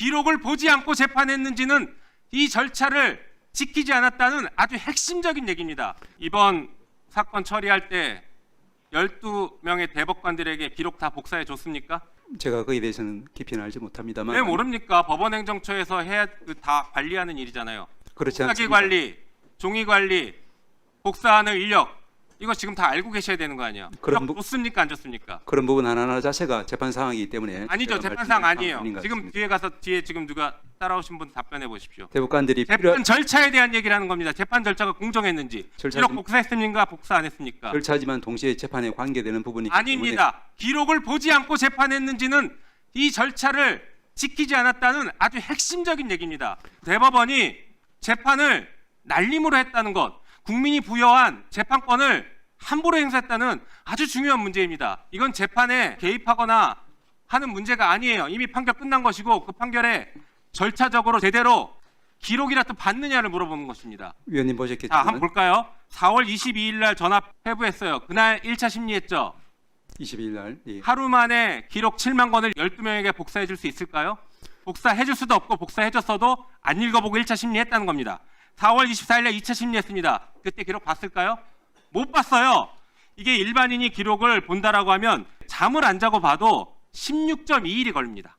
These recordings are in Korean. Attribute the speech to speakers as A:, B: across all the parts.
A: 기록을 보지 않고 재판했는지는 이 절차를 지키지 않았다는 아주 핵심적인 얘기입니다. 이번 사건 처리할 때 12명의 대법관들에게 기록 다 복사해 줬습니까?
B: 제가 거기에 대해서는 깊이는 알지 못합니다만
A: 왜 모릅니까? 법원행정처에서 해야 그다 관리하는 일이잖아요.
B: 그렇지 않습니다.
A: 관리, 종이 관리, 복사하는 인력 이거 지금 다 알고 계셔야 되는 거 아니에요? 그럼
B: 부-
A: 좋습니까? 안 좋습니까?
B: 그런 부분 하나하나 자체가 재판 상황이기 때문에
A: 아니죠.
B: 제가
A: 재판상
B: 말씀드릴
A: 아니에요.
B: 것
A: 지금
B: 같습니다.
A: 뒤에 가서 뒤에 지금 누가 따라오신 분 답변해 보십시오.
B: 대법관들이 필요
A: 재판 절차에 대한 얘기를 하는 겁니다. 재판 절차가 공정했는지.
B: 절차
A: 기록
B: 좀-
A: 복사했습니까? 복사 안 했습니까?
B: 절차지만 동시에 재판에 관계되는 부분이기 때문에
A: 아닙니다. 기록을 보지 않고 재판했는지는 이 절차를 지키지 않았다는 아주 핵심적인 얘기입니다. 대법원이 재판을 날림으로 했다는 것, 국민이 부여한 재판권을 함부로 행사했다는 아주 중요한 문제입니다. 이건 재판에 개입하거나 하는 문제가 아니에요. 이미 판결 끝난 것이고 그 판결에 절차적으로 제대로 기록이라도 받느냐를 물어보는 것입니다.
B: 위원님
A: 자,
B: 보셨겠지만
A: 한번 볼까요? 4월 22일 날 전화 회부했어요. 그날 1차 심리했죠.
B: 22일 날 예.
A: 하루 만에 기록 7만 권을 12명에게 복사해 줄 수 있을까요? 복사해 줄 수도 없고 복사해 줬어도 안 읽어보고 1차 심리했다는 겁니다. 4월 24일 날 2차 심리했습니다. 그때 기록 봤을까요? 못 봤어요. 이게 일반인이 기록을 본다라고 하면 잠을 안 자고 봐도 16.2일이 걸립니다.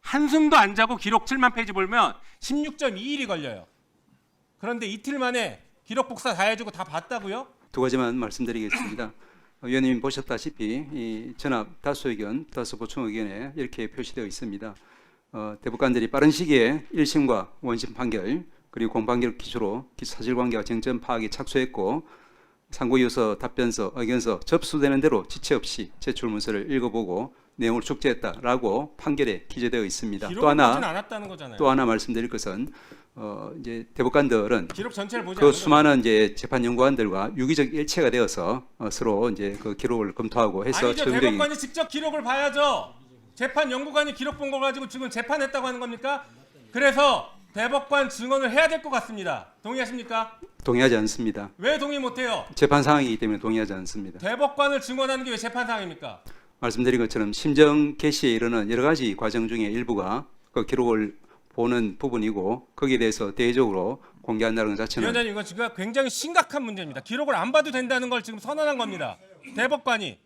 A: 한숨도 안 자고 기록 7만 페이지 보면 16.2일이 걸려요. 그런데 이틀 만에 기록 복사 다 해주고 다 봤다고요?
B: 두 가지만 말씀드리겠습니다. 어, 위원님 보셨다시피 이 전압 다수 의견, 다수 보충 의견에 이렇게 표시되어 있습니다. 어, 대법관들이 빠른 시기에 1심과 원심 판결 그리고 공판결 기초로 기- 사실관계와 쟁점 파악에 착수했고 상고유서, 답변서, 의견서 접수되는 대로 지체 없이 제출 문서를 읽어보고 내용을 축제했다라고 판결에 기재되어 있습니다. 또 하나. 또 하나 말씀드릴 것은 어, 이제 대법관들은 그 수많은 이제 재판 연구관들과 유기적 일체가 되어서 어, 서로 이제 그 기록을 검토하고 해서
A: 아니죠. 대법관이 직접 기록을 봐야죠. 재판 연구관이 기록 본걸 가지고 지금 재판했다고 하는 겁니까? 그래서 대법관 증언을 해야 될 것 같습니다. 동의하십니까?
B: 동의하지 않습니다.
A: 왜 동의 못해요?
B: 재판 상황이기 때문에 동의하지 않습니다.
A: 대법관을 증언하는 게 왜 재판 상입니까?
B: 말씀드린 것처럼 심정 개시에 이르는 여러 가지 과정 중에 일부가 그 기록을 보는 부분이고 거기에 대해서 대외적으로 공개한다는 것 자체는
A: 위원장님 이거 지금 굉장히 심각한 문제입니다. 기록을 안 봐도 된다는 걸 지금 선언한 겁니다. 대법관이